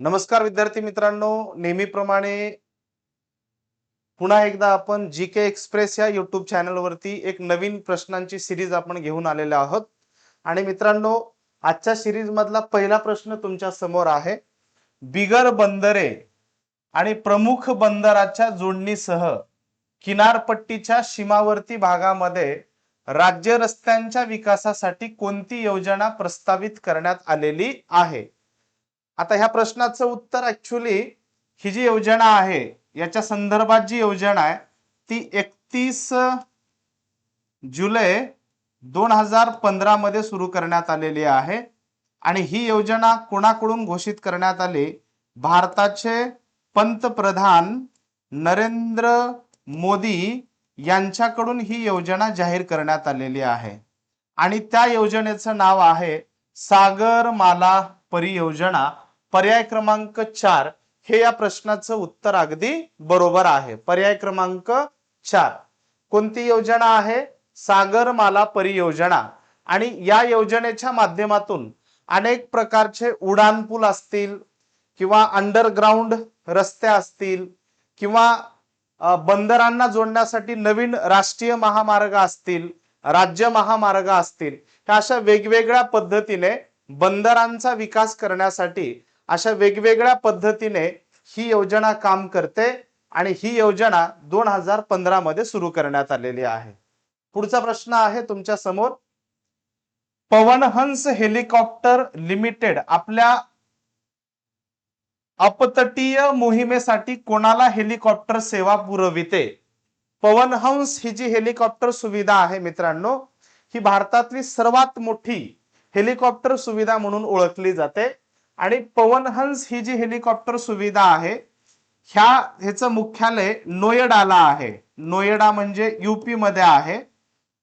नमस्कार विद्यार्थी मित्रांनो नेहमीप्रमाणे पुन्हा एकदा आपण जी के एक्सप्रेस या युट्यूब चॅनलवरती एक नवीन प्रश्नांची सिरीज आपण घेऊन आलेलो आहोत. आणि मित्रांनो आजच्या सिरीज मधला पहिला प्रश्न तुमच्यासमोर आहे. बिगर बंदरे आणि प्रमुख बंदराच्या जोडणीसह किनारपट्टीच्या सीमावर्ती भागामध्ये राज्य रस्त्यांच्या विकासासाठी कोणती योजना प्रस्तावित करण्यात आलेली आहे? आता ह्या प्रश्नाचं उत्तर ऍक्च्युली ही जी योजना आहे याच्या संदर्भात जी योजना आहे ती एकतीस जुलै दोन हजार पंधरा मध्ये सुरू करण्यात आलेली आहे. आणि ही योजना कोणाकडून घोषित करण्यात आली? भारताचे पंतप्रधान नरेंद्र मोदी यांच्याकडून ही योजना जाहीर करण्यात आलेली आहे. आणि त्या योजनेचं नाव आहे सागरमाला परियोजना. पर्याय क्रमांक चार हे या प्रश्नाचं उत्तर अगदी बरोबर आहे. पर्याय क्रमांक चार. कोणती योजना आहे? सागरमाला परियोजना. आणि या योजनेच्या माध्यमातून अनेक प्रकारचे उड्डाणपूल असतील किंवा अंडरग्राऊंड रस्ते असतील किंवा बंदरांना जोडण्यासाठी नवीन राष्ट्रीय महामार्ग असतील राज्य महामार्ग असतील ह्या अशा वेगवेगळ्या पद्धतीने बंदरांचा विकास करण्यासाठी अशा वेगवेगळ्या पद्धतीने ही योजना काम करते आणि ही योजना दोन हजार पंधरा मध्ये सुरू करण्यात आलेली आहे. पुढचा प्रश्न आहे तुमच्यासमोर. पवनहंस हेलिकॉप्टर लिमिटेड आपल्या अपतटीय मोहिमेसाठी कोणाला हेलिकॉप्टर सेवा पुरविते? पवनहंस ही जी हेलिकॉप्टर सुविधा आहे मित्रांनो ही भारतातली सर्वात मोठी हेलिकॉप्टर सुविधा म्हणून ओळखली जाते. आणि पवनहंस ही जी हेलिकॉप्टर सुविधा आहे ह्या ह्याचं मुख्यालय नोएडाला आहे. नोएडा म्हणजे युपी मध्ये आहे.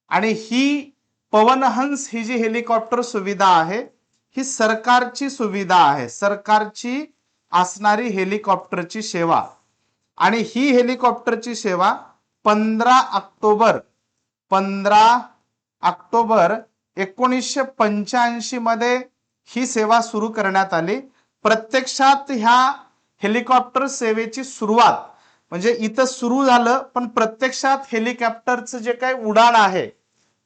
आणि ही पवनहंस ही जी हेलिकॉप्टर सुविधा आहे ही सरकारची सुविधा आहे. सरकारची असणारी हेलिकॉप्टरची सेवा. आणि ही हेलिकॉप्टरची सेवा पंधरा ऑक्टोबर पंधरा ऑक्टोबर एकोणीसशे पंच्याऐंशी मध्ये ही सेवा सुरू करण्यात आली. प्रत्यक्षात ह्या हेलिकॉप्टर सेवेची सुरुवात म्हणजे इथं सुरू झालं पण प्रत्यक्षात हेलिकॉप्टरचं जे काही उडाण आहे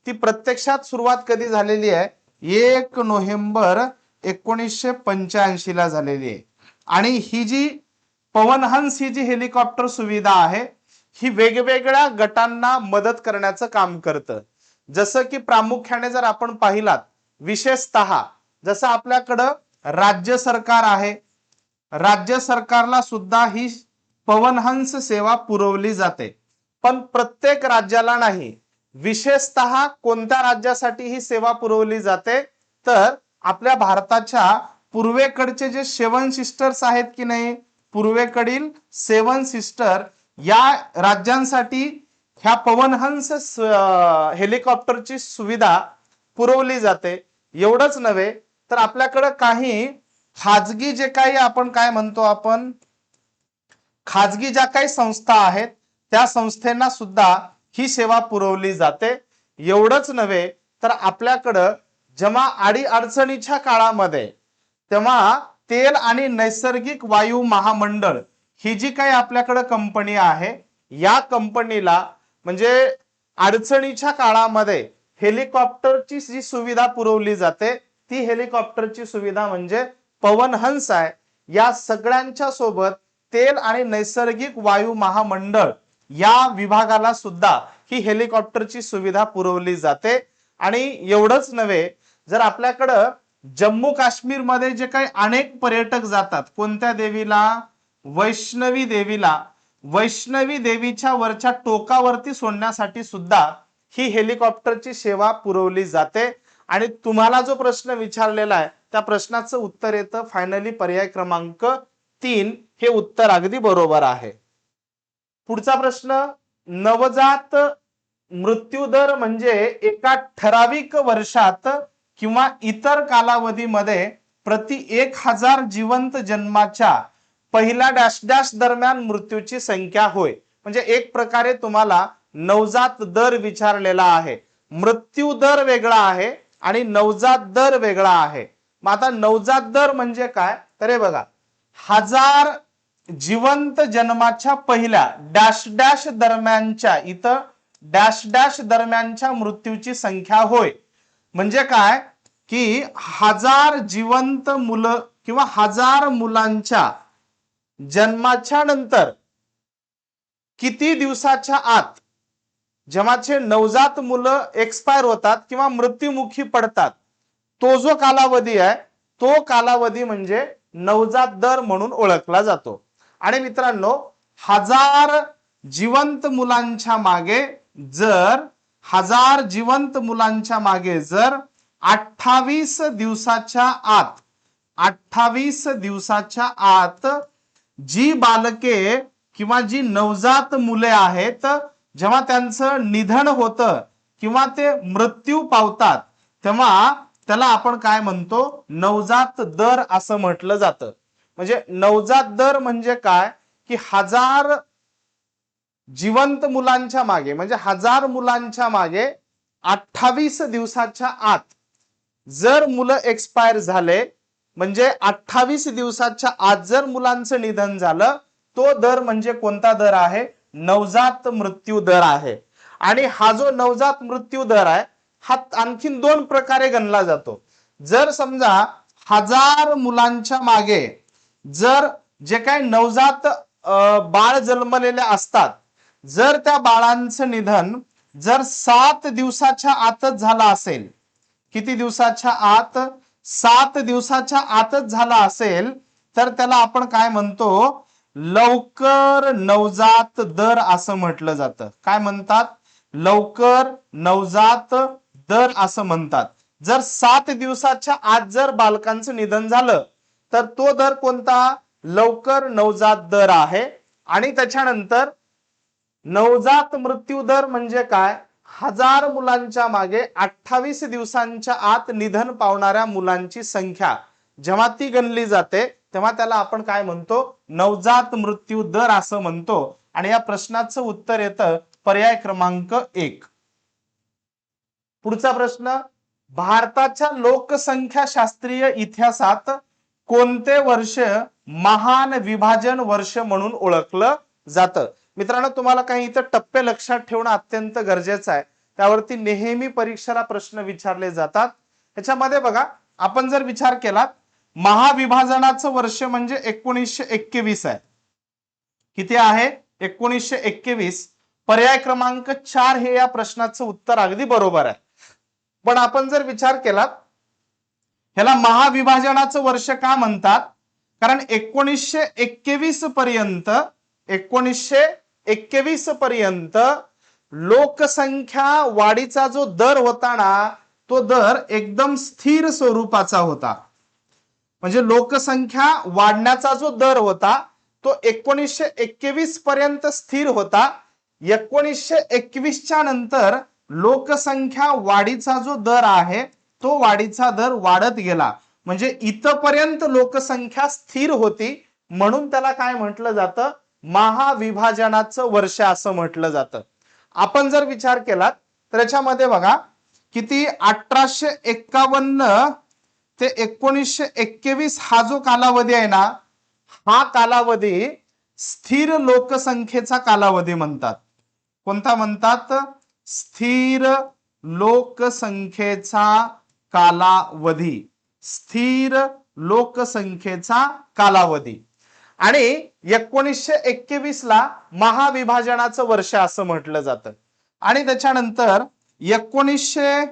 ती प्रत्यक्षात सुरुवात कधी झालेली आहे? एक नोव्हेंबर एकोणीसशे पंच्याऐंशी ला झालेली आहे. आणि ही जी पवनहंस ही जी हेलिकॉप्टर सुविधा आहे ही वेगवेगळ्या गटांना मदत करण्याचं काम करतं. जसं की प्रामुख्याने जर आपण पाहिलात विशेषतः जसं आपल्याकडं राज्य सरकार आहे राज्य सरकारला सुद्धा ही पवनहंस सेवा पुरवली जाते. पण प्रत्येक राज्याला नाही विशेषतः कोणत्या राज्यासाठी ही सेवा पुरवली जाते? तर आपल्या भारताच्या पूर्वेकडचे जे सेवन सिस्टर्स आहेत की नाही पूर्वेकडील सेवन सिस्टर या राज्यांसाठी ह्या पवनहंस हेलिकॉप्टरची सुविधा पुरवली जाते. एवढंच नव्हे तर आपल्याकडं काही खाजगी जे काही आपण काय म्हणतो आपण खाजगी ज्या काही संस्था आहेत त्या संस्थेना सुद्धा ही सेवा पुरवली जाते. एवढंच नव्हे तर आपल्याकडं जेव्हा आडी अडचणीच्या काळामध्ये तेव्हा तेल आणि नैसर्गिक वायू महामंडळ ही जी काही आपल्याकडं कंपनी आहे या कंपनीला म्हणजे अडचणीच्या काळामध्ये हेलिकॉप्टरची जी सुविधा पुरवली जाते ती हेलिकॉप्टरची सुविधा म्हणजे पवनहंस आहे. या सगळ्यांच्या सोबत तेल आणि नैसर्गिक वायू महामंडळ या विभागाला सुद्धा ही हेलिकॉप्टरची सुविधा पुरवली जाते. आणि एवढंच नव्हे जर आपल्याकडं जम्मू काश्मीरमध्ये जे काही अनेक पर्यटक जातात कोणत्या देवीला? वैष्णवी देवीला. वैष्णवी देवीच्या वरच्या टोकावरती सोडण्यासाठी सुद्धा ही हेलिकॉप्टरची सेवा पुरवली जाते. आणि तुम्हाला जो प्रश्न विचारलेला आहे त्या प्रश्नाचं उत्तर येतं. फायनली पर्याय क्रमांक तीन हे उत्तर अगदी बरोबर आहे. पुढचा प्रश्न नवजात मृत्यूदर म्हणजे एका ठराविक वर्षात किंवा इतर कालावधीमध्ये प्रति एक हजार जिवंत जन्माच्या पहिल्या डॅश डॅश दरम्यान मृत्यूची संख्या होय. म्हणजे एक प्रकारे तुम्हाला नवजात दर विचारलेला आहे. मृत्यू दर वेगळा आहे. आणि नवजात दर वेगळा आहे. मग आता नवजात दर म्हणजे काय? तर हे बघा हजार जिवंत जन्माच्या पहिल्या डॅश डॅश दरम्यानच्या इथं डॅश डॅश दरम्यानच्या मृत्यूची संख्या होय. म्हणजे काय? की हजार जिवंत मुलं किंवा हजार मुलांच्या जन्माच्या नंतर किती दिवसाच्या आत जेव्हाचे नवजात मुलं एक्सपायर होतात किंवा मृत्युमुखी पडतात. तो जो कालावधी आहे तो कालावधी म्हणजे नवजात दर म्हणून ओळखला जातो. आणि मित्रांनो हजार जिवंत मुलांच्या मागे जर हजार जिवंत मुलांच्या मागे जर अठ्ठावीस दिवसाच्या आत अठ्ठावीस दिवसाच्या आत जी बालके किंवा जी नवजात मुले आहेत जेव्हा त्यांचं निधन होतं किंवा ते मृत्यू पावतात तेव्हा त्याला आपण काय म्हणतो? नवजात दर असं म्हटलं जातं. म्हणजे नवजात दर म्हणजे काय? की हजार जिवंत मुलांच्या मागे म्हणजे हजार मुलांच्या मागे अठ्ठावीस दिवसाच्या आत जर मुलं एक्सपायर झाले म्हणजे अठ्ठावीस दिवसाच्या आत जर मुलांचं निधन झालं तो दर म्हणजे कोणता दर आहे? नवजात मृत्यू दर आहे. आणि हा जो नवजात मृत्यू दर आहे हा आणखीन दोन प्रकारे गणला जातो. जर समजा हजार मुलांच्या मागे जर जे काही नवजात अं, बाळ जन्मलेले असतात जर त्या बाळांचं निधन जर सात दिवसाच्या आतच झालं असेल किती दिवसाच्या आत? सात दिवसाच्या आतच झाला असेल तर त्याला आपण काय म्हणतो? लवकर नवजात दर असं म्हटलं जातं. काय म्हणतात? लवकर नवजात दर असं म्हणतात. जर सात दिवसाच्या आत जर बालकांचं निधन झालं तर तो दर कोणता? लवकर नवजात दर आहे. आणि त्याच्यानंतर नवजात मृत्यू दर म्हणजे काय? हजार मुलांच्या मागे अठ्ठावीस दिवसांच्या आत निधन पावणाऱ्या मुलांची संख्या जेव्हा ती गणली जाते तेव्हा त्याला आपण काय म्हणतो? नवजात मृत्यू दर असं म्हणतो. आणि या प्रश्नाचं उत्तर येतं पर्याय क्रमांक एक. पुढचा प्रश्न भारताच्या लोकसंख्या शास्त्रीय इतिहासात कोणते वर्ष महान विभाजन वर्ष म्हणून ओळखलं जातं? मित्रांनो तुम्हाला काही इथं टप्पे लक्षात ठेवणं अत्यंत गरजेचं आहे. त्यावरती नेहमी परीक्षेला प्रश्न विचारले जातात. ह्याच्यामध्ये बघा आपण जर विचार केला महाविभाजनाचं वर्ष म्हणजे एकोणीसशे एक्केवीस आहे. किती आहे? एकोणीसशे एक्केवीस पर्याय क्रमांक चार हे या प्रश्नाचं उत्तर अगदी बरोबर आहे. पण आपण जर विचार केला ह्याला महाविभाजनाचं वर्ष का म्हणतात? कारण एकोणीसशे एक्केवीस पर्यंत एकोणीसशे एक्केवीस पर्यंत लोकसंख्या वाढीचा जो दर होता ना तो दर एकदम स्थिर स्वरूपाचा होता. म्हणजे लोकसंख्या वाढण्याचा जो दर होता तो एकोणीसशे एक्केवीस पर्यंत स्थिर होता. एकोणीसशे एकवीसच्या नंतर लोकसंख्या वाढीचा जो दर आहे तो वाढीचा दर वाढत गेला. म्हणजे इथपर्यंत लोकसंख्या स्थिर होती म्हणून त्याला काय म्हटलं जातं? महाविभाजनाचं वर्ष असं म्हटलं जातं. आपण जर विचार केला तर याच्यामध्ये बघा किती? अठराशे एक्कावन्न ते एकोणीसशे एक्केवीस हा जो कालावधी आहे ना हा कालावधी स्थिर लोकसंख्येचा कालावधी म्हणतात. कोणता म्हणतात? स्थिर लोकसंख्येचा कालावधी. स्थिर लोकसंख्येचा कालावधी. आणि एकोणीसशे एक्केवीस ला महाविभाजनाचं वर्ष असं म्हटलं जातं. आणि त्याच्यानंतर एकोणीसशे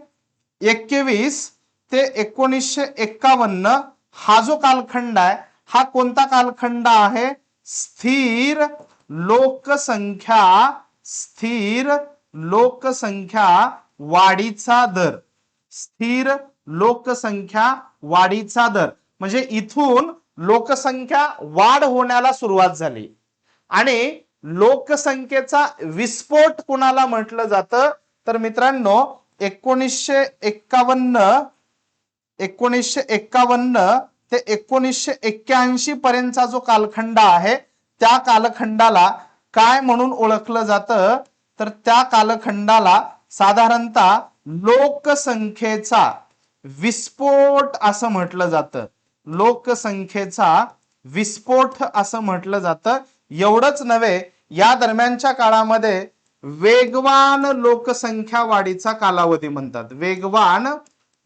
एक्केवीस ते एकोणीसशे एक्कावन्न हा जो कालखंड आहे हा कोणता कालखंड आहे? स्थिर लोकसंख्या स्थिर लोकसंख्या वाढीचा दर. स्थिर लोकसंख्या वाढीचा दर. म्हणजे इथून लोकसंख्या वाढ होण्याला सुरुवात झाली. आणि लोकसंख्येचा विस्फोट कुणाला म्हटलं जातं? तर मित्रांनो एकोणीसशे एक्कावन्न एकोणीसशे एक्कावन्न ते एकोणीसशे एक्क्याऐंशी पर्यंतचा जो कालखंड आहे त्या कालखंडाला काय म्हणून ओळखलं जातं? तर त्या कालखंडाला साधारणतः लोकसंख्येचा विस्फोट असं म्हटलं जातं. लोकसंख्येचा विस्फोट असं म्हटलं जातं. एवढंच नव्हे या दरम्यानच्या काळामध्ये वेगवान लोकसंख्या वाढीचा कालावधी म्हणतात. वेगवान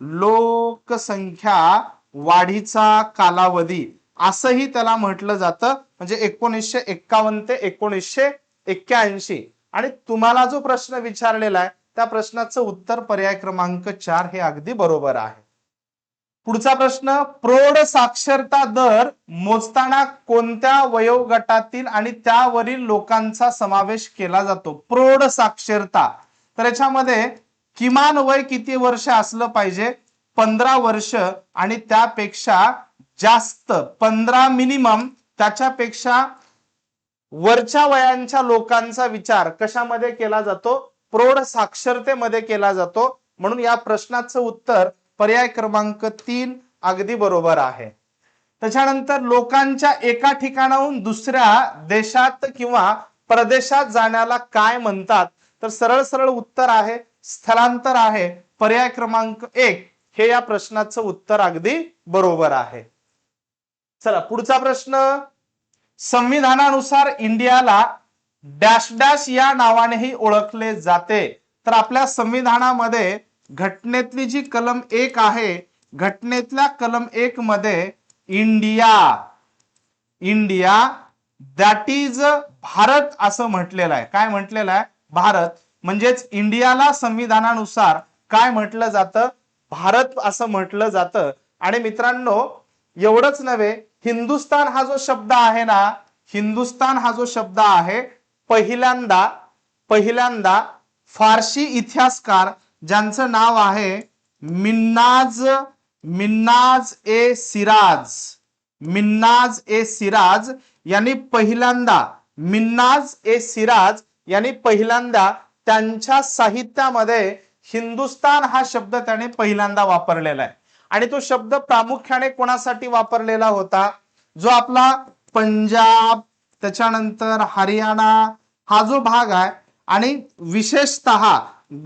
लोकसंख्या वाढीचा कालावधी असंही त्याला म्हटलं जातं. म्हणजे एकोणीसशे एक्कावन्न ते एकोणीसशे एक्क्याऐंशी. आणि तुम्हाला जो प्रश्न विचारलेला आहे त्या प्रश्नाचं उत्तर पर्याय क्रमांक चार हे अगदी बरोबर आहे. पुढचा प्रश्न प्रौढ साक्षरता दर मोजताना कोणत्या वयोगटातील आणि त्यावरील लोकांचा समावेश केला जातो? प्रौढ साक्षरता. तर याच्यामध्ये किमान वय किती वर्ष असलं पाहिजे? पंधरा वर्ष आणि त्यापेक्षा जास्त पंधरा मिनिमम त्याच्यापेक्षा वरच्या वयांच्या लोकांचा विचार कशामध्ये केला जातो? प्रौढ साक्षरतेमध्ये केला जातो. म्हणून या प्रश्नाचं उत्तर पर्याय क्रमांक तीन अगदी बरोबर आहे. त्याच्यानंतर लोकांच्या एका ठिकाणाहून दुसऱ्या देशात किंवा प्रदेशात जाण्याला काय म्हणतात? तर सरळ सरळ उत्तर आहे स्थलांतर आहे. पर्याय क्रमांक एक हे या प्रश्नाचं उत्तर अगदी बरोबर आहे. चला पुढचा प्रश्न. संविधानानुसार इंडियाला डॅश डॅश या नावानेही ओळखले जाते. तर आपल्या संविधानामध्ये घटनेतली जी कलम एक आहे घटनेतल्या कलम एक मध्ये India India that is Bharat असं म्हटलेलं आहे. काय म्हटलेलं आहे? भारत. म्हणजेच इंडियाला संविधानानुसार काय म्हटलं जातं? भारत असं म्हटलं जातं. आणि मित्रांनो एवढंच नव्हे हिंदुस्तान हा जो शब्द आहे ना हिंदुस्तान हा जो शब्द आहे पहिल्यांदा पहिल्यांदा फारशी इतिहासकार ज्यांचं नाव आहे मिन्नाज मिन्नाज ए सिराज. मिन्नाज ए सिराज यांनी पहिल्यांदा मिन्नाज ए सिराज यांनी पहिल्यांदा त्यांच्या साहित्यामध्ये हिंदुस्तान हा शब्द त्याने पहिल्यांदा वापरलेला आहे. आणि तो शब्द प्रामुख्याने कोणासाठी वापरलेला होता? जो आपला पंजाब त्याच्यानंतर हरियाणा हा जो भाग आहे आणि विशेषतः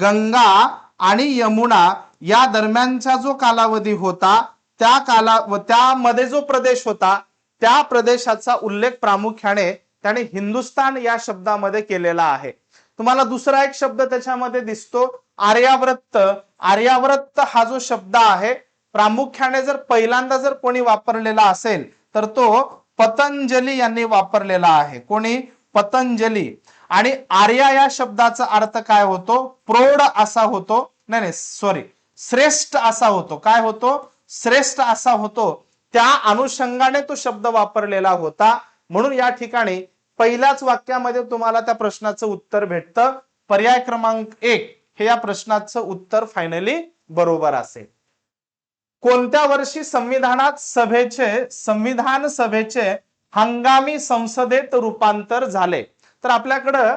गंगा आणि यमुना या दरम्यानचा जो कालावधी होता त्या काला व त्यामध्ये जो प्रदेश होता त्या प्रदेशाचा उल्लेख प्रामुख्याने त्याने हिंदुस्तान या शब्दामध्ये केलेला आहे. तुम्हाला दुसरा एक शब्द त्याच्यामध्ये दिसतो. आर्याव्रत. आर्याव्रत हा जो शब्द आहे प्रामुख्याने जर पहिल्यांदा जर कोणी वापरलेला असेल तर तो पतंजली यांनी वापरलेला आहे. कोणी? पतंजली. आणि आर्या या शब्दाचा अर्थ काय होतो? प्रौढ असा होतो. नाही नाही सॉरी श्रेष्ठ असा होतो. काय होतो? श्रेष्ठ असा होतो. त्या अनुषंगाने तो शब्द वापरलेला होता. म्हणून या ठिकाणी पहिल्याच वाक्यामध्ये तुम्हाला त्या प्रश्नाचं उत्तर भेटतं. पर्याय क्रमांक एक हे या प्रश्नाचं उत्तर फायनली बरोबर असेल. कोणत्या वर्षी संविधानात सभेचे संविधान सभेचे हंगामी संसदेत रूपांतर झाले? तर आपल्याकडं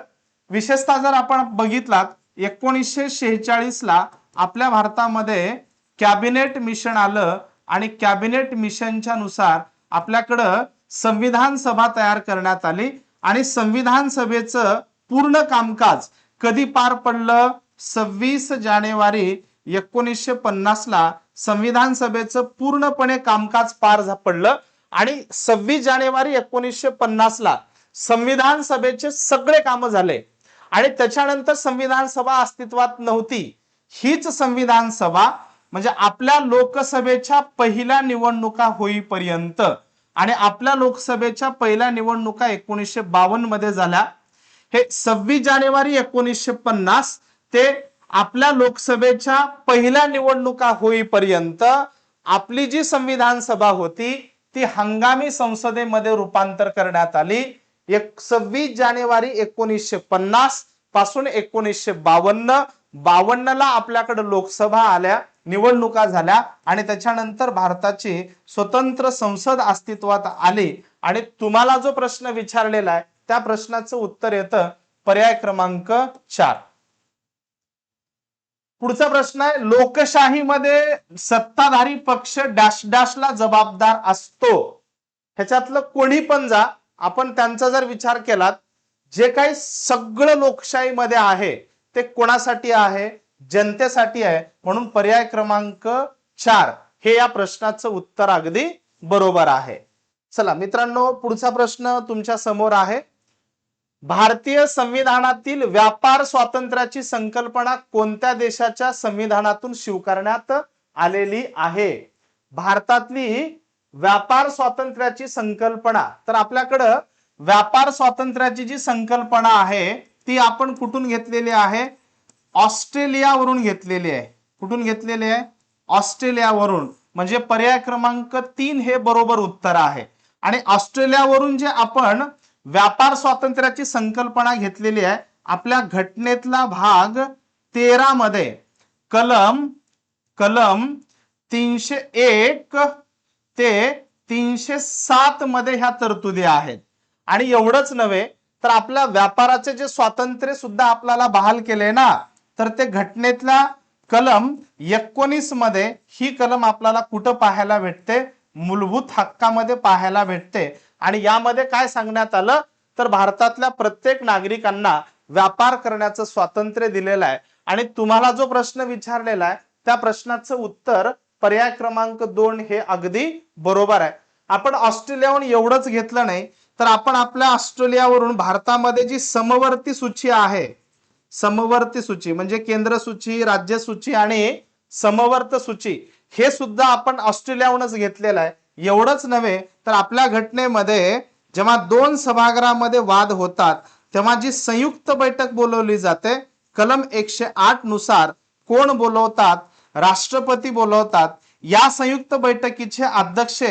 विशेषतः जर आपण बघितलात एकोणीसशे शेहेचाळीस ला आपल्या भारतामध्ये कॅबिनेट मिशन आलं आणि कॅबिनेट मिशनच्या नुसार आपल्याकडं संविधान सभा तयार करण्यात आली. आणि संविधान सभेचं पूर्ण कामकाज कधी पार पडलं? सव्वीस जानेवारी एकोणीसशे पन्नासला संविधान सभेचं पूर्णपणे कामकाज पार पडलं. आणि सव्वीस जानेवारी एकोणीसशे पन्नासला संविधान सभेचे सगळे कामं झाले. आणि त्याच्यानंतर संविधान सभा अस्तित्वात नव्हती. हीच संविधान सभा म्हणजे आपल्या लोकसभेच्या पहिल्या निवडणुका होईपर्यंत आणि आपल्या लोकसभेच्या पहिल्या निवडणुका एकोणीसशे बावन्नमध्ये झाल्या. हे सव्वीस जानेवारी एकोणीसशे पन्नास ते आपल्या लोकसभेच्या पहिल्या निवडणुका होईपर्यंत आपली जी संविधान सभा होती ती हंगामी संसदेमध्ये रूपांतर करण्यात आली. एक सव्वीस जानेवारी एकोणीसशे पन्नासपासून एकोणीसशे बावन्न बावन्न ला आपल्याकडे लोकसभा आल्या. निवडणुका झाल्या आणि त्याच्यानंतर भारताची स्वतंत्र संसद अस्तित्वात आली. आणि तुम्हाला जो प्रश्न विचारलेला आहे त्या प्रश्नाचं उत्तर येतं पर्याय क्रमांक चार. पुढचा प्रश्न आहे लोकशाहीमध्ये सत्ताधारी पक्ष डॅश डॅशला जबाबदार असतो. ह्याच्यातलं कोणी पण जा आपण त्यांचा जर विचार केलात जे काही सगळं लोकशाहीमध्ये आहे ते कोणासाठी आहे? जनतेसाठी आहे. म्हणून पर्याय क्रमांक चार हे या प्रश्नाचं उत्तर अगदी बरोबर आहे. चला मित्रांनो पुढचा प्रश्न तुमच्यासमोर आहे. भारतीय संविधानातील व्यापार स्वातंत्र्याची संकल्पना कोणत्या देशाच्या संविधानातून स्वीकारण्यात आलेली आहे? भारतातली व्यापार स्वातंत्र्याची संकल्पना तर आपल्याकडं व्यापार स्वातंत्र्याची जी संकल्पना आहे ती आपण कुठून घेतलेली आहे? ऑस्ट्रेलियावरून घेतलेली आहे. कुठून घेतलेली आहे? ऑस्ट्रेलियावरून. म्हणजे पर्याय क्रमांक तीन हे बरोबर उत्तर आहे. आणि ऑस्ट्रेलियावरून जे आपण व्यापार स्वातंत्र्याची संकल्पना घेतलेली आहे आपल्या घटनेतला भाग तेरा मध्ये. कलम कलम तीनशे एक ते तीनशे सात मध्ये ह्या तरतुदी आहेत. आणि एवढंच नव्हे तर आपल्या व्यापाराचे जे स्वातंत्र्य सुद्धा आपल्याला बहाल केले ना? तर ते घटनेतल्या कलम एकोणीसमध्ये ही कलम आपल्याला कुठं पाहायला भेटते? मूलभूत हक्कामध्ये पाहायला भेटते. आणि यामध्ये काय सांगण्यात आलं? तर भारतातल्या प्रत्येक नागरिकांना व्यापार करण्याचं स्वातंत्र्य दिलेलं आहे. आणि तुम्हाला जो प्रश्न विचारलेला आहे त्या प्रश्नाचं उत्तर पर्याय क्रमांक दोन हे अगदी बरोबर आहे. आपण ऑस्ट्रेलियाहून एवढंच घेतलं नाही तर आपण आपल्या ऑस्ट्रेलियावरून भारतामध्ये जी समवर्ती सूची आहे समवर्ती सूची म्हणजे केंद्र सूची राज्य सूची आणि समवर्त सूची हे सुद्धा आपण ऑस्ट्रेलियाहूनच घेतलेलं आहे. एवढंच नव्हे तर आपल्या घटनेमध्ये जेव्हा दोन सभागृहामध्ये वाद होतात तेव्हा जी संयुक्त बैठक बोलवली जाते कलम एकशे आठनुसार कोण बोलवतात राष्ट्रपती बोलवतात या संयुक्त बैठकीचे अध्यक्ष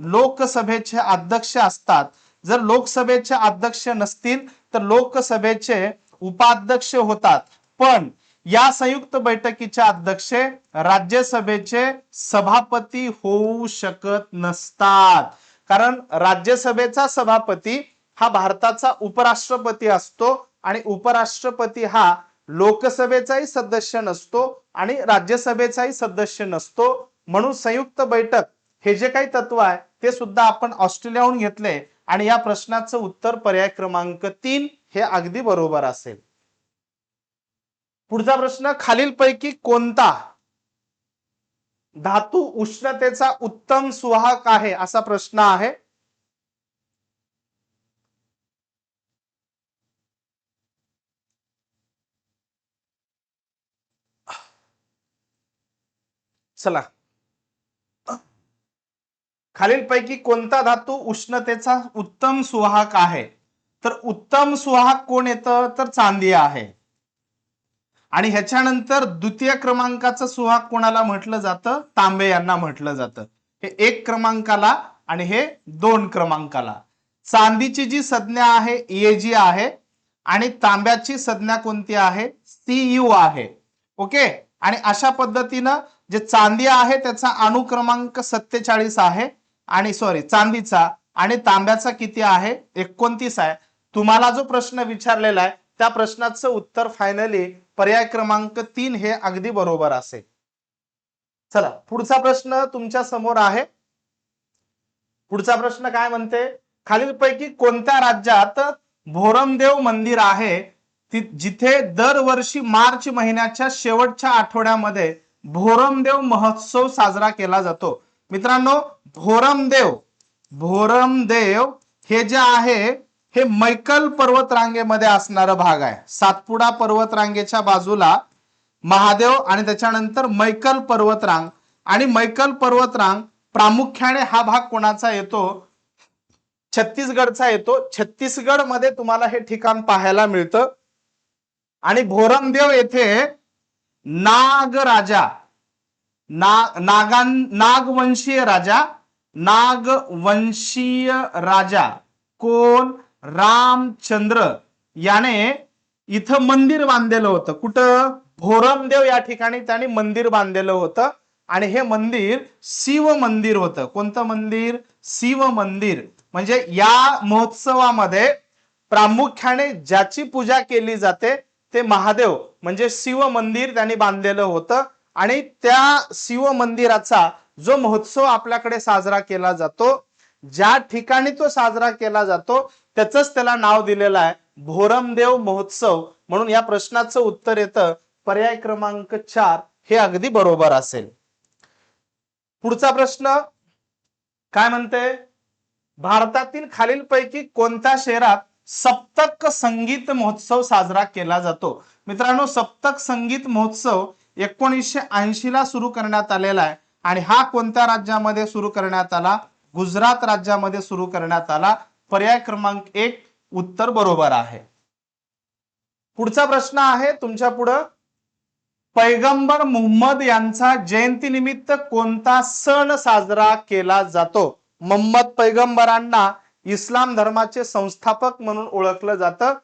लोकसभेचे अध्यक्ष असतात. जर लोकसभेचे अध्यक्ष नसतील तर लोकसभेचे उपाध्यक्ष होतात. पण या संयुक्त बैठकीच्या अध्यक्ष राज्यसभेचे सभापती होऊ शकत नसतात. कारण राज्यसभेचा सभापती हा भारताचा उपराष्ट्रपती असतो आणि उपराष्ट्रपती हा लोकसभेचाही सदस्य नसतो आणि राज्यसभेचाही सदस्य नसतो. म्हणून संयुक्त बैठक हे जे काही तत्व आहे ते सुद्धा आपण ऑस्ट्रेलियाहून घेतले. आणि या प्रश्नाचं उत्तर पर्याय क्रमांक तीन हे अगदी बरोबर असेल. पुढचा प्रश्न खालीलपैकी कोणता धातू उष्णतेचा उत्तम सुवाहक आहे? असा प्रश्न आहे. चला. खालीलपैकी कोणता धातू उष्णतेचा उत्तम सुवाहक आहे? तर उत्तम सुहाग कोण येतं? तर चांदी आहे. आणि ह्याच्यानंतर द्वितीय क्रमांकाचं सुहाग कोणाला म्हटलं जातं? तांबे यांना म्हटलं जातं. हे एक क्रमांकाला आणि हे दोन क्रमांकाला. चांदीची जी संज्ञा आहे जी आहे आणि तांब्याची संज्ञा कोणती आहे? सी यू आहे. ओके? आणि अशा पद्धतीनं जे चांदी आहे त्याचा अणुक्रमांक सत्तेचाळीस आहे. आणि सॉरी चांदीचा आणि तांब्याचा किती आहे? एकोणतीस आहे. तुम्हाला जो प्रश्न विचारलेला आहे त्या प्रश्नाचं उत्तर फायनली पर्याय क्रमांक तीन हे अगदी बरोबर असेल. चला पुढचा प्रश्न तुमच्यासमोर आहे. पुढचा प्रश्न काय म्हणते? खालीलपैकी कोणत्या राज्यात भोरमदेव मंदिर आहे? जिथे दरवर्षी मार्च महिन्याच्या शेवटच्या आठवड्यामध्ये भोरमदेव महोत्सव साजरा केला जातो. मित्रांनो भोरमदेव भोरमदेव हे जे आहे हे मैकल पर्वतरांगेमध्ये असणारा भाग आहे. सातपुडा पर्वतरांगेच्या बाजूला महादेव आणि त्याच्यानंतर मैकल पर्वतरांग आणि मैकल पर्वतरांग प्रामुख्याने हा भाग कोणाचा येतो? छत्तीसगडचा येतो. छत्तीसगडमध्ये तुम्हाला हे ठिकाण पाहायला मिळतं. आणि भोरमदेव येथे नागराजा ना नागान नागवंशीय राजा नागवंशीय राजा कोण? रामचंद्र याने इथं मंदिर बांधलेलं होतं. कुठं? भोरमदेव या ठिकाणी त्याने मंदिर बांधलेलं होतं. आणि हे मंदिर शिव मंदिर होतं. कोणतं मंदिर? शिव मंदिर. म्हणजे या महोत्सवामध्ये प्रामुख्याने ज्याची पूजा केली जाते ते महादेव. म्हणजे शिव मंदिर त्यांनी बांधलेलं होतं. आणि त्या शिव मंदिराचा जो महोत्सव आपल्याकडे साजरा केला जातो ज्या ठिकाणी तो साजरा केला जातो त्याचंच त्याला नाव दिलेलं आहे. भोरमदेव महोत्सव म्हणून या प्रश्नाचं उत्तर येतं. पर्याय क्रमांक चार हे अगदी बरोबर असेल. पुढचा प्रश्न काय म्हणते? भारतातील खालीलपैकी कोणत्या शहरात सप्तक संगीत महोत्सव साजरा केला जातो? मित्रांनो सप्तक संगीत महोत्सव एकोणीसशे ऐंशी ला सुरू करण्यात आलेला आहे. आणि हा कोणत्या राज्यामध्ये सुरू करण्यात आला? गुजरात राज्यामध्ये सुरू करण्यात आला. पर्याय क्रमांक एक उत्तर बरोबर आहे. पुढचा प्रश्न आहे तुमच्या पुढं. पैगंबर मुहम्मद यांचा जयंतीनिमित्त कोणता सण साजरा केला जातो? मोहम्मद पैगंबरांना इस्लाम धर्माचे संस्थापक म्हणून ओळखलं जातं.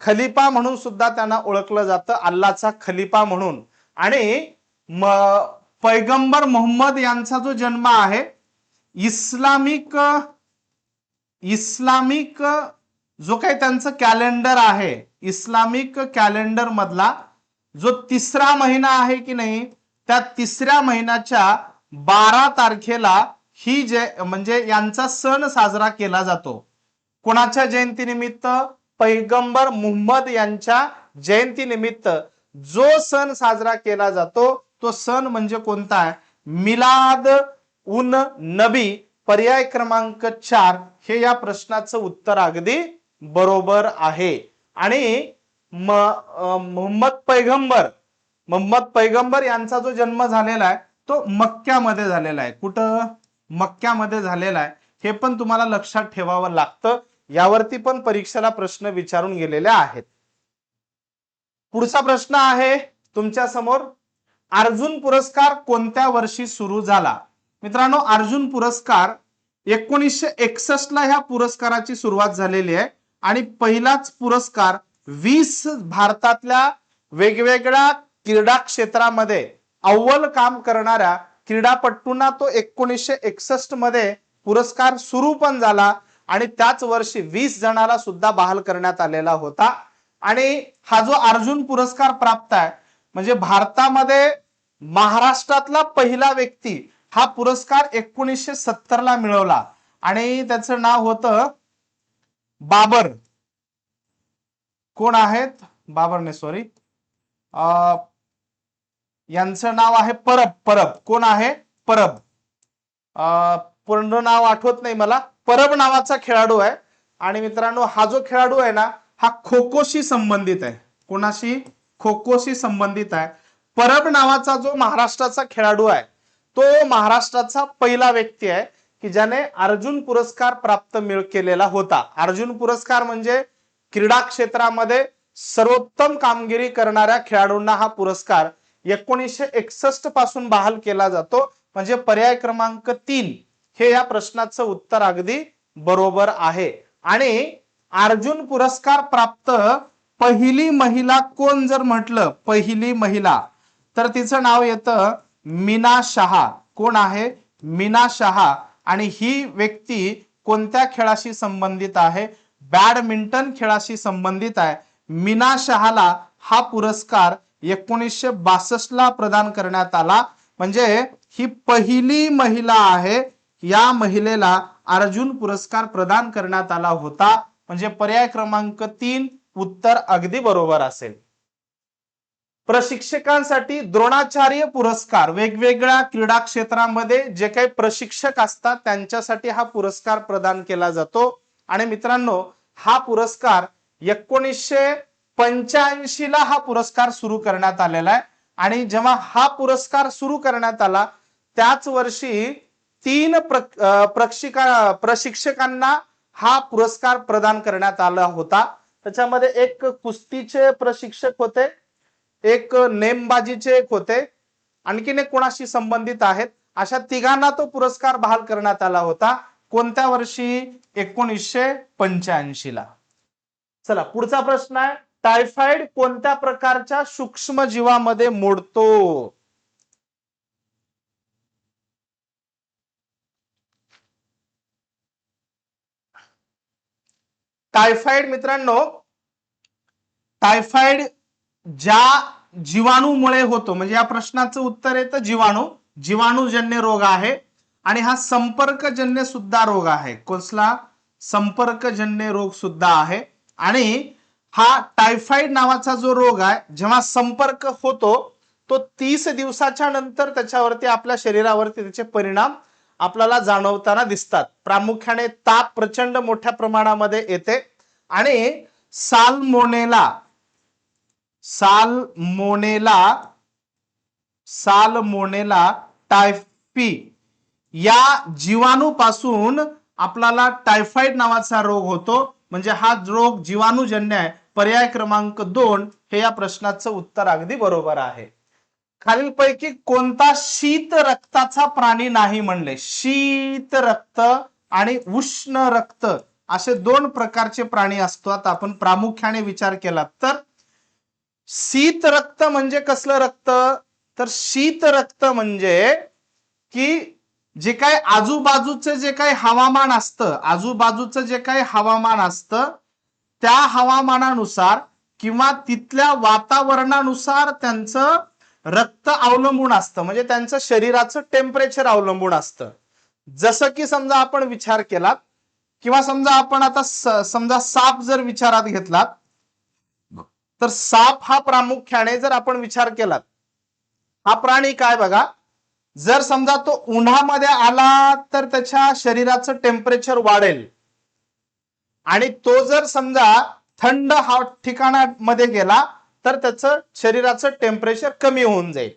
खलिफा म्हणून सुद्धा त्यांना ओळखलं जातं अल्लाचा खलिफा म्हणून. आणि म पैगंबर मोहम्मद यांचा जो जन्म आहे इस्लामिक इस्लामिक जो काही त्यांचं कॅलेंडर आहे इस्लामिक कॅलेंडर मधला जो तिसरा महिना आहे की नाही त्या तिसऱ्या महिन्याच्या बारा तारखेला ही जे म्हणजे यांचा सण साजरा केला जातो. कोणाच्या जयंतीनिमित्त? पैगंबर मुहम्मद यांच्या जयंतीनिमित्त जो सण साजरा केला जातो तो सण म्हणजे कोणता आहे? मिलाद उन नबी. पर्याय क्रमांक चार हे या प्रश्नाचं उत्तर अगदी बरोबर आहे. आणि मोहम्मद पैगंबर मोहम्मद पैगंबर यांचा जो जन्म झालेला आहे तो मक्क्यामध्ये झालेला आहे. कुठं? मक्क्यामध्ये झालेला आहे. हे पण तुम्हाला लक्षात ठेवावं लागतं. यावरती पण परीक्षेला प्रश्न विचारून गेलेले आहेत. पुढचा प्रश्न आहे तुमच्यासमोर अर्जुन पुरस्कार कोणत्या वर्षी सुरू झाला? मित्रांनो अर्जुन पुरस्कार एकोणीसशे एकसष्ट ला ह्या पुरस्काराची सुरुवात झालेली आहे. आणि पहिलाच पुरस्कार वीस भारतातल्या वेगवेगळ्या क्रीडा क्षेत्रामध्ये अव्वल काम करणाऱ्या क्रीडापटूंना तो एकोणीसशे एकसष्टमध्ये पुरस्कार सुरू पण झाला आणि त्याच वर्षी वीस जणाला सुद्धा बहाल करण्यात आलेला होता. आणि हा जो अर्जुन पुरस्कार प्राप्त आहे म्हणजे भारतामध्ये महाराष्ट्रातला पहिला व्यक्ती हा पुरस्कार एकोणीसशे सत्तर ला मिळवला. आणि त्याचं नाव होतं बाबर. कोण आहेत? बाबर ने सॉरी यांचं नाव आहे परब परब. कोण आहे? परब. पूर्ण नाव आठवत नाही मला. परब नावाचा खेळाडू आहे. आणि मित्रांनो हा जो खेळाडू आहे ना हा खो खोशी संबंधित आहे. कोणाशी? खो खोशी संबंधित आहे. परब नावाचा जो महाराष्ट्राचा खेळाडू आहे तो महाराष्ट्राचा पहिला व्यक्ती आहे की ज्याने अर्जुन पुरस्कार प्राप्त मिळ केलेला होता. अर्जुन पुरस्कार म्हणजे क्रीडा क्षेत्रामध्ये सर्वोत्तम कामगिरी करणाऱ्या खेळाडूंना हा पुरस्कार एकोणीसशे एकसष्टपासून बहाल केला जातो. म्हणजे पर्याय क्रमांक तीन हे या प्रश्नाचं उत्तर अगदी बरोबर आहे. आणि अर्जुन पुरस्कार प्राप्त पहिली महिला कोण जर म्हटलं? पहिली महिला. तर तिचं नाव येतं मीना शहा. कोण आहे? मीना शहा. आणि ही व्यक्ती कोणत्या खेळाशी संबंधित आहे? बॅडमिंटन खेळाशी संबंधित आहे. मीना शहाला हा पुरस्कार एकोणीसशे बासष्ट ला प्रदान करण्यात आला. म्हणजे ही पहिली महिला आहे. या महिलेला अर्जुन पुरस्कार प्रदान करण्यात आला होता. म्हणजे पर्याय क्रमांक तीन उत्तर अगदी बरोबर असेल. प्रशिक्षकांसाठी द्रोणाचार्य पुरस्कार. वेगवेगळ्या क्रीडा क्षेत्रामध्ये जे काही प्रशिक्षक असतात त्यांच्यासाठी हा पुरस्कार प्रदान केला जातो. आणि मित्रांनो हा पुरस्कार एकोणीसशे पंच्याऐंशी ला हा पुरस्कार सुरू करण्यात आलेला आहे. आणि जेव्हा हा पुरस्कार सुरू करण्यात आला त्याच वर्षी तीन प्रक्षिका प्रशिक्षकांना हा पुरस्कार प्रदान करण्यात आला होता. त्याच्यामध्ये एक कुस्तीचे प्रशिक्षक होते एक नेमबाजीचे एक होते. आणखीन एक कोणाशी संबंधित आहेत? अशा तिघांना तो पुरस्कार बहाल करण्यात आला होता. कोणत्या वर्षी? एकोणीसशे पंच्याऐंशी ला चला पुढचा प्रश्न आहे. टायफॉइड कोणत्या प्रकारच्या सूक्ष्म जीवामध्ये मोडतो? टायफॉइड मित्रांनो टायफॉइड ज्या जीवाणूमुळे होतो म्हणजे या प्रश्नाचं उत्तर येतं जीवाणू जीवाणूजन्य रोग आहे आणि हा संपर्कजन्य सुद्धा रोग आहे. कसला? संपर्कजन्य रोग सुद्धा आहे आणि हा टायफाईड नावाचा जो रोग आहे जेव्हा संपर्क होतो तो तीस दिवसाच्या नंतर त्याच्यावरती आपल्या शरीरावरती त्याचे परिणाम आपल्याला जाणवताना दिसतात. प्रामुख्याने ताप प्रचंड मोठ्या प्रमाणामध्ये येते आणि सालमोनेला सालमोनेला सालमोनेला टायफी या जीवाणूपासून आपल्याला टायफॉइड नावाचा रोग होतो. म्हणजे हा रोग जीवाणूजन्य आहे. पर्याय क्रमांक दोन हे या प्रश्नाचं उत्तर अगदी बरोबर आहे. खालीलपैकी कोणता शीत रक्ताचा प्राणी नाही म्हणले. शीत रक्त आणि उष्ण रक्त असे दोन प्रकारचे प्राणी असतात. आपण प्रामुख्याने विचार केला तर शीत रक्त म्हणजे कसलं रक्त? तर शीत रक्त म्हणजे की जे काय आजूबाजूचं जे काही हवामान असतं आजूबाजूचं जे काही हवामान असतं त्या हवामानानुसार किंवा तिथल्या वातावरणानुसार त्यांचं रक्त अवलंबून असतं. म्हणजे त्यांचं शरीराचं टेम्परेचर अवलंबून असतं. जसं की समजा आपण विचार केलात किंवा समजा आपण आता समजा साप जर विचारात घेतलात तर साप हा प्रामुख्याने जर आपण विचार केला हा प्राणी काय बघा जर समजा तो उन्हामध्ये आला तर त्याच्या शरीराचं टेम्परेचर वाढेल. आणि तो जर समजा थंड हा ठिकाणामध्ये गेला तर त्याचं शरीराचं टेम्परेचर कमी होऊन जाईल.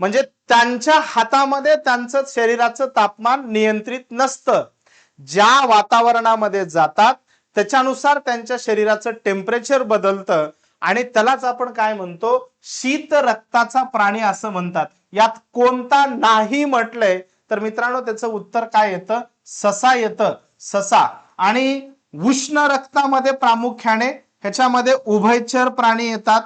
म्हणजे त्यांच्या हातामध्ये त्यांचं शरीराचं तापमान नियंत्रित नसतं. ज्या वातावरणामध्ये जातात त्याच्यानुसार त्यांच्या शरीराचं टेम्परेचर बदलतं आणि त्यालाच आपण काय म्हणतो? शीत रक्ताचा प्राणी असं म्हणतात. यात कोणता नाही म्हटलंय? तर मित्रांनो त्याचं उत्तर काय येतं? ससा येतं. ससा. आणि उष्ण रक्तामध्ये प्रामुख्याने ह्याच्यामध्ये उभयचर प्राणी येतात.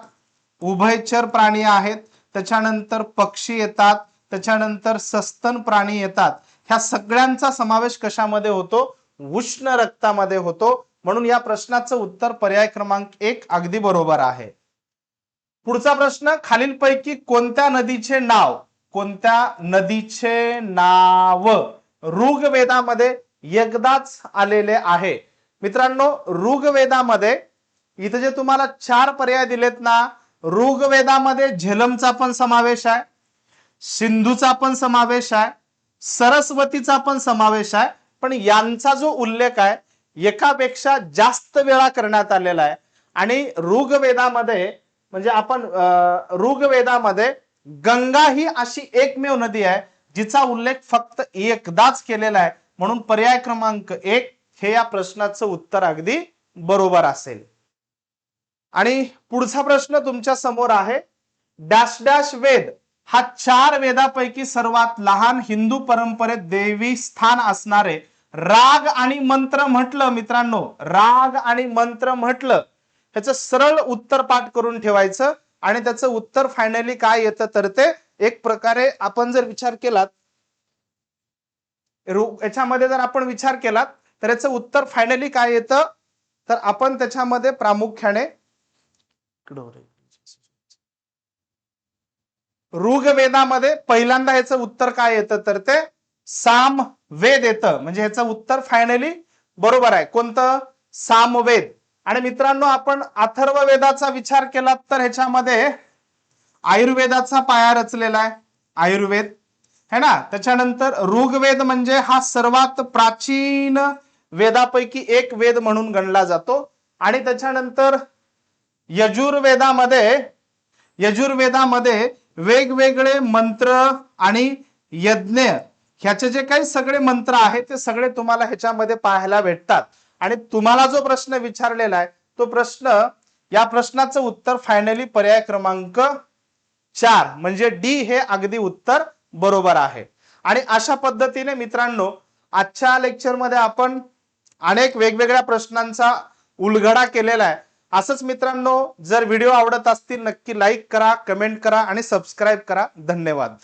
उभयचर प्राणी आहेत. त्याच्यानंतर पक्षी येतात. त्याच्यानंतर सस्तन प्राणी येतात. ह्या सगळ्यांचा समावेश कशामध्ये होतो? उष्ण रक्तामध्ये होतो. म्हणून या प्रश्नाचं उत्तर पर्याय क्रमांक एक अगदी बरोबर आहे. पुढचा प्रश्न खालीलपैकी कोणत्या नदीचे नाव कोणत्या नदीचे नाव? ऋग्वेदामध्ये एकदाच आलेले आहे. मित्रांनो ऋग्वेदामध्ये इथं जे तुम्हाला चार पर्याय दिलेत ना ऋग्वेदामध्ये झेलमचा पण समावेश आहे सिंधूचा पण समावेश आहे सरस्वतीचा पण समावेश आहे पण यांचा जो उल्लेख आहे एकापेक्षा जास्त वेळा करण्यात आलेला आहे. आणि ऋग्वेदामध्ये म्हणजे आपण ऋग्वेदामध्ये गंगा ही अशी एकमेव नदी आहे जिचा उल्लेख फक्त एकदाच केलेला आहे. म्हणून पर्याय क्रमांक एक हे या प्रश्नाचं उत्तर अगदी बरोबर असेल. आणि पुढचा प्रश्न तुमच्यासमोर आहे. डॅश डॅश वेद हा चार वेदापैकी सर्वात लहान हिंदू परंपरेत देवी स्थान असणारे राग आणि मंत्र म्हटलं मित्रांनो राग आणि मंत्र म्हटलं ह्याचं सरळ उत्तर पाठ करून ठेवायचं आणि त्याचं उत्तर फायनली काय येतं तर ते एक प्रकारे आपण जर विचार केलात याच्यामध्ये जर आपण विचार केलात तर याचं उत्तर फायनली काय येतं तर आपण त्याच्यामध्ये प्रामुख्याने ऋग्वेदामध्ये पहिल्यांदा ह्याचं उत्तर काय येतं तर ते साम वेद येतं. म्हणजे ह्याचं उत्तर फायनली बरोबर आहे. कोणतं? सामवेद. आणि मित्रांनो आपण अथर्व वेदाचा विचार केला तर ह्याच्यामध्ये आयुर्वेदाचा पाया रचलेला आहे. आयुर्वेद. है ना? त्याच्यानंतर ऋग्वेद म्हणजे हा सर्वात प्राचीन वेदापैकी एक वेद म्हणून गणला जातो. आणि त्याच्यानंतर यजुर्वेदामध्ये यजुर्वेदामध्ये वेगवेगळे मंत्र आणि यज्ञ ह्याचे जे काही सगळे मंत्र आहेत ते सगळे तुम्हाला ह्याच्यामध्ये पाहायला भेटतात. आणि तुम्हाला जो प्रश्न विचारलेला आहे तो प्रश्न या प्रश्नाचं उत्तर फायनली पर्याय क्रमांक चार म्हणजे डी हे अगदी उत्तर बरोबर आहे. आणि अशा पद्धतीने मित्रांनो आजच्या लेक्चरमध्ये आपण अनेक वेगवेगळ्या प्रश्नांचा उलगडा केलेला आहे. असंच मित्रांनो जर व्हिडिओ आवडत असतील नक्की लाईक करा कमेंट करा आणि सबस्क्राईब करा. धन्यवाद.